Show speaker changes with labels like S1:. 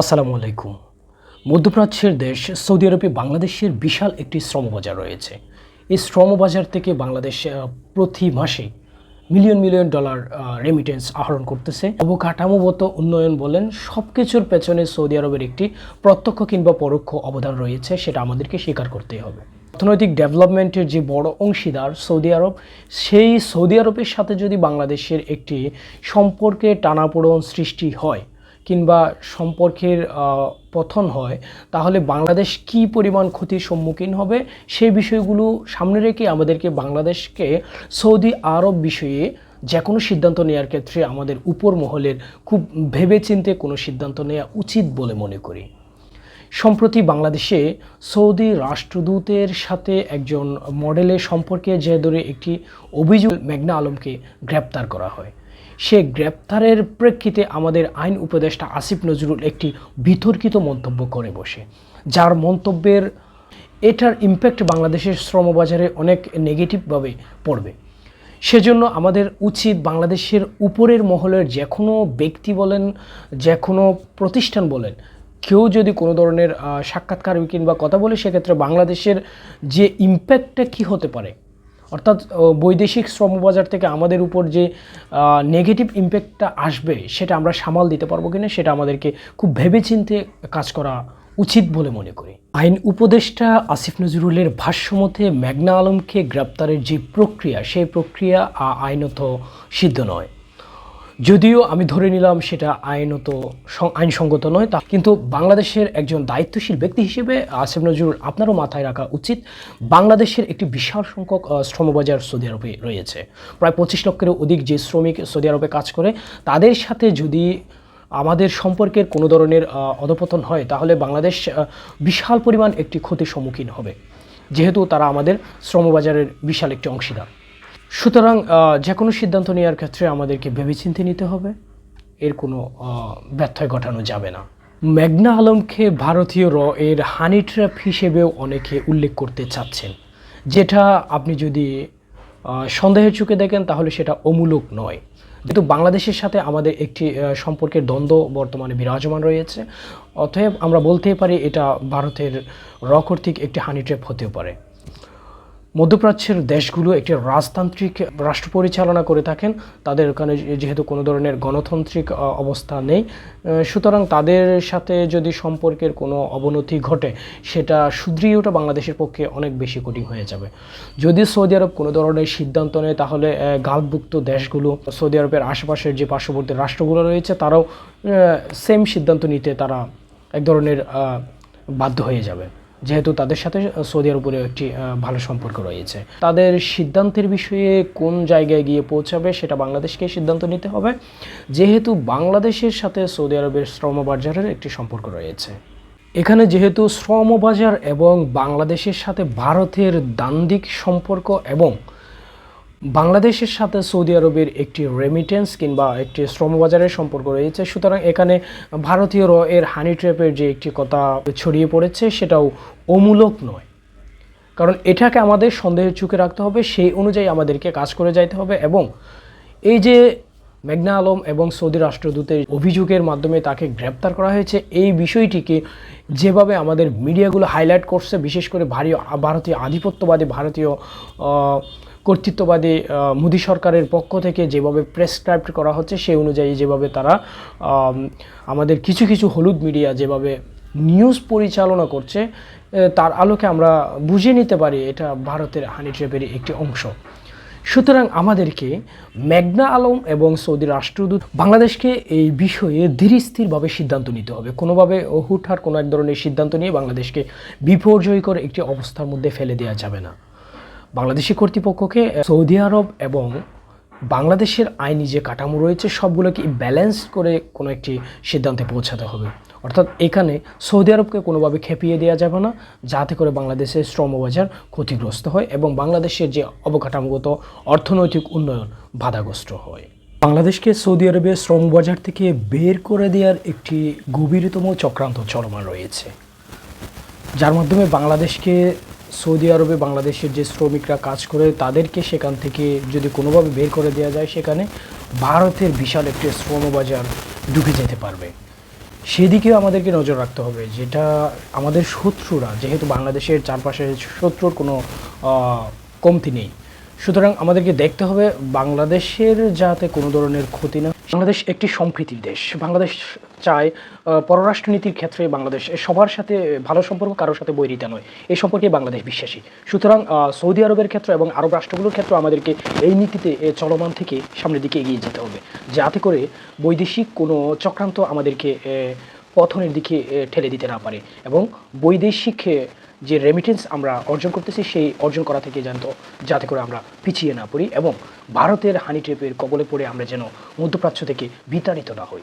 S1: আসসালামু আলাইকুম। মধ্যপ্রাচ্যের দেশ সৌদি আরবে বাংলাদেশের বিশাল একটি শ্রমবাজার রয়েছে। এই শ্রমবাজার থেকে বাংলাদেশ প্রতি মাসে মিলিয়ন মিলিয়ন ডলার রেমিটেন্স আহরণ করতেছে। অবকাঠামোগত উন্নয়ন বলেন সব কিছুর পেছনে সৌদি আরবের একটি প্রত্যক্ষ কিংবা পরোক্ষ অবদান রয়েছে, সেটা আমাদেরকে স্বীকার করতেই হবে। অর্থনৈতিক ডেভেলপমেন্টের যে বড় অংশীদার সৌদি আরব, সেই সৌদি আরবের সাথে যদি বাংলাদেশের একটি সম্পর্কে টানাপোড়ন সৃষ্টি হয় কিংবা সম্পর্কের পথন হয়, তাহলে বাংলাদেশ কি পরিমাণ ক্ষতির সম্মুখীন হবে? সেই বিষয়গুলো সামনে রেখে আমাদেরকে বাংলাদেশকে সৌদি আরব বিষয়ে যে কোনো সিদ্ধান্ত নেওয়ার ক্ষেত্রে আমাদের উপর মহলের খুব ভেবেচিন্তে কোনো সিদ্ধান্ত নেওয়া উচিত বলে মনে করি। সম্প্রতি বাংলাদেশে সৌদি রাষ্ট্রদূতের সাথে একজন মডেলের সম্পর্কে যে ধরে একটি অভিযোগ মেঘনা আলমকে গ্রেপ্তার করা হয়। সে গ্রেপ্তারের প্রেক্ষিতে আমাদের আইন উপদেষ্টা আসিফ নজরুল একটি বিতর্কিত মন্তব্য করে বসে। যার মন্তব্যের এটার ইম্প্যাক্ট বাংলাদেশের শ্রমবাজারে অনেক নেগেটিভভাবে পড়বে। সেজন্য আমাদের উচিত বাংলাদেশের উপরের মহলের যে কোনো ব্যক্তি বলেন যে কোনো প্রতিষ্ঠান বলেন, কেউ যদি কোনো ধরনের সাক্ষাৎকার কিংবা কথা বলে, সেক্ষেত্রে বাংলাদেশের যে ইম্প্যাক্টটা কী হতে পারে অর্থাৎ বৈদেশিক শ্রমবাজার থেকে আমাদের উপর যে নেগেটিভ ইম্প্যাক্টটা আসবে, সেটা আমরা সামাল দিতে পারব কিনা, সেটা আমাদেরকে খুব ভেবেচিন্তে কাজ করা উচিত বলে মনে করি। আইন উপদেষ্টা আসিফ নজরুলের ভাষ্যমতে, মেঘনা আলমকে গ্রেপ্তারের যে প্রক্রিয়া, সেই প্রক্রিয়া আইনত সিদ্ধ নয়। যদিও আমি ধরে নিলাম সেটা আইনত আইনসঙ্গত নয়, তা কিন্তু বাংলাদেশের একজন দায়িত্বশীল ব্যক্তি হিসেবে আসিফ নজরুল, আপনারও মাথায় রাখা উচিত, বাংলাদেশের একটি বিশাল সংখ্যক শ্রমবাজার সৌদি আরবে রয়েছে। প্রায় পঁচিশ লক্ষেরও অধিক যে শ্রমিক সৌদি আরবে কাজ করে, তাদের সাথে যদি আমাদের সম্পর্কের কোনো ধরনের অধপতন হয়, তাহলে বাংলাদেশ বিশাল পরিমাণ একটি ক্ষতির সম্মুখীন হবে। যেহেতু তারা আমাদের শ্রমবাজারের বিশাল একটি অংশীদার। সুতরাং যে কোনো সিদ্ধান্ত নেওয়ার ক্ষেত্রে আমাদেরকে ভেবেচিন্তে নিতে হবে। এর কোনো ব্যত্যয় ঘটানো যাবে না। মেঘনা আলমকে ভারতীয় র এর হানি ট্র্যাপ হিসেবেও অনেকে উল্লেখ করতে চাচ্ছেন। যেটা আপনি যদি সন্দেহের চোখে দেখেন, তাহলে সেটা অমূলক নয়। যেহেতু বাংলাদেশের সাথে আমাদের একটি সম্পর্কের দ্বন্দ্ব বর্তমানে বিরাজমান রয়েছে, অতএব আমরা বলতেই পারি এটা ভারতের র কর্তৃক একটি হানি ট্র্যাপ হতেও পারে। মধ্যপ্রাচ্যের দেশগুলো একটি রাজতান্ত্রিক রাষ্ট্র পরিচালনা করে থাকেন। তাদের ওখানে যেহেতু কোনো ধরনের গণতান্ত্রিক অবস্থা নেই সুতরাং তাদের সাথে যদি সম্পর্কের কোনো অবনতি ঘটে, সেটা সুদৃঢ়টা বাংলাদেশের পক্ষে অনেক বেশি কঠিন হয়ে যাবে। যদি সৌদি আরব কোনো ধরনের সিদ্ধান্ত নেয়, তাহলে গালভুক্ত দেশগুলো, সৌদি আরবের আশেপাশের যে পার্শ্ববর্তী রাষ্ট্রগুলো রয়েছে, তারাও সেম সিদ্ধান্ত নিতে তারা এক ধরনের বাধ্য হয়ে যাবে। যেহেতু তাদের সাথে সৌদি আরবের একটি ভালো সম্পর্ক রয়েছে। তাদের সিদ্ধান্তের বিষয়ে কোন জায়গায় গিয়ে পৌঁছাবে সেটা বাংলাদেশকে সিদ্ধান্ত নিতে হবে। যেহেতু বাংলাদেশের সাথে সৌদি আরবের শ্রম বাজারের একটি সম্পর্ক রয়েছে। এখানে যেহেতু শ্রম বাজার এবং বাংলাদেশের সাথে ভারতের দান্দিক সম্পর্ক এবং বাংলাদেশের সাথে সৌদি আরবের একটি রেমিটেন্স কিংবা একটি শ্রমবাজারের সম্পর্ক রয়েছে। সুতরাং এখানে ভারতীয় র এর হানি ট্র্যাপের যে একটি কথা ছড়িয়ে পড়েছে, সেটাও অমূলক নয়। কারণ এটাকে আমাদের সন্দেহের চোখে রাখতে হবে, সেই অনুযায়ী আমাদেরকে কাজ করে যাইতে হবে এবং এই যে মেঘনা আলম এবং সৌদি রাষ্ট্রদূতের অভিযোগের মাধ্যমে তাকে গ্রেপ্তার করা হয়েছে, এই বিষয়টিকে যেভাবে আমাদের মিডিয়াগুলো হাইলাইট করছে, বিশেষ করে ভারী ভারতীয় আধিপত্যবাদী ভারতীয় কর্তৃত্ববাদী মোদী সরকারের পক্ষ থেকে যেভাবে প্রেসক্রাইব করা হচ্ছে, সেই অনুযায়ী যেভাবে তারা আমাদের কিছু কিছু হলুদ মিডিয়া যেভাবে নিউজ পরিচালনা করছে তার আলোকে আমরা বুঝে নিতে পারি এটা ভারতের হানি ট্র্যাপেরই একটি অংশ। সুতরাং আমাদেরকে মেঘনা আলম এবং সৌদি রাষ্ট্রদূত বাংলাদেশকে এই বিষয়ে ধীরস্থিরভাবে সিদ্ধান্ত নিতে হবে। কোনোভাবে হুটহাট কোনো এক ধরনের সিদ্ধান্ত নিয়ে বাংলাদেশকে বিপর্যয়কর একটি অবস্থার মধ্যে ফেলে দেওয়া যাবে না। বাংলাদেশি কর্তৃপক্ষকে, সৌদি আরব এবং বাংলাদেশের আইনি যে কাঠামো রয়েছে, সবগুলোকে ব্যালেন্স করে কোনো একটি সিদ্ধান্তে পৌঁছাতে হবে। অর্থাৎ এখানে সৌদি আরবকে কোনোভাবে খেপিয়ে দেওয়া যাবে না, যাতে করে বাংলাদেশের শ্রমবাজার ক্ষতিগ্রস্ত হয় এবং বাংলাদেশের যে অবকাঠামোগত অর্থনৈতিক উন্নয়ন বাধাগ্রস্ত হয়। বাংলাদেশকে সৌদি আরবের শ্রমবাজার থেকে বের করে দেওয়ার একটি গভীরতম চক্রান্ত চলমান রয়েছে। যার মাধ্যমে বাংলাদেশকে সৌদি আরবে বাংলাদেশের যে শ্রমিকরা কাজ করে, তাদেরকে সেখান থেকে যদি কোনোভাবে বের করে দেওয়া যায়, সেখানে ভারতের বিশাল একটি শ্রমবাজার ঢুকে যেতে পারবে। সেদিকেও আমাদেরকে নজর রাখতে হবে, যেটা আমাদের শত্রুরা, যেহেতু বাংলাদেশের চারপাশে শত্রুর কোনো কমতি নেই। সুতরাং আমাদেরকে দেখতে হবে বাংলাদেশের যাতে কোনো ধরনের ক্ষতি না বাংলাদেশ একটি সম্প্রীতির দেশ। বাংলাদেশ চায় পররাষ্ট্রনীতির ক্ষেত্রে বাংলাদেশ সবার সাথে ভালো সম্পর্ক, কারোর সাথে বৈরিতা নয়। এই সম্পর্কে বাংলাদেশ বিশ্বাসী। সুতরাং সৌদি আরবের ক্ষেত্রে এবং আরব রাষ্ট্রগুলোর ক্ষেত্রে আমাদেরকে এই নীতিতে চলমান থেকে সামনের দিকে এগিয়ে যেতে হবে। যাতে করে বৈদেশিক কোনো চক্রান্ত আমাদেরকে পথনের দিকে ঠেলে দিতে না পারে এবং বৈদেশিক যে রেমিটেন্স আমরা অর্জন করতেছি, সেই অর্জন করা থেকে যেন যাতে করে আমরা পিছিয়ে না পড়ি এবং ভারতের হানি ট্রেপের কবলে পড়ে আমরা যেন মধ্যপ্রাচ্য থেকে বিতাড়িত না হই।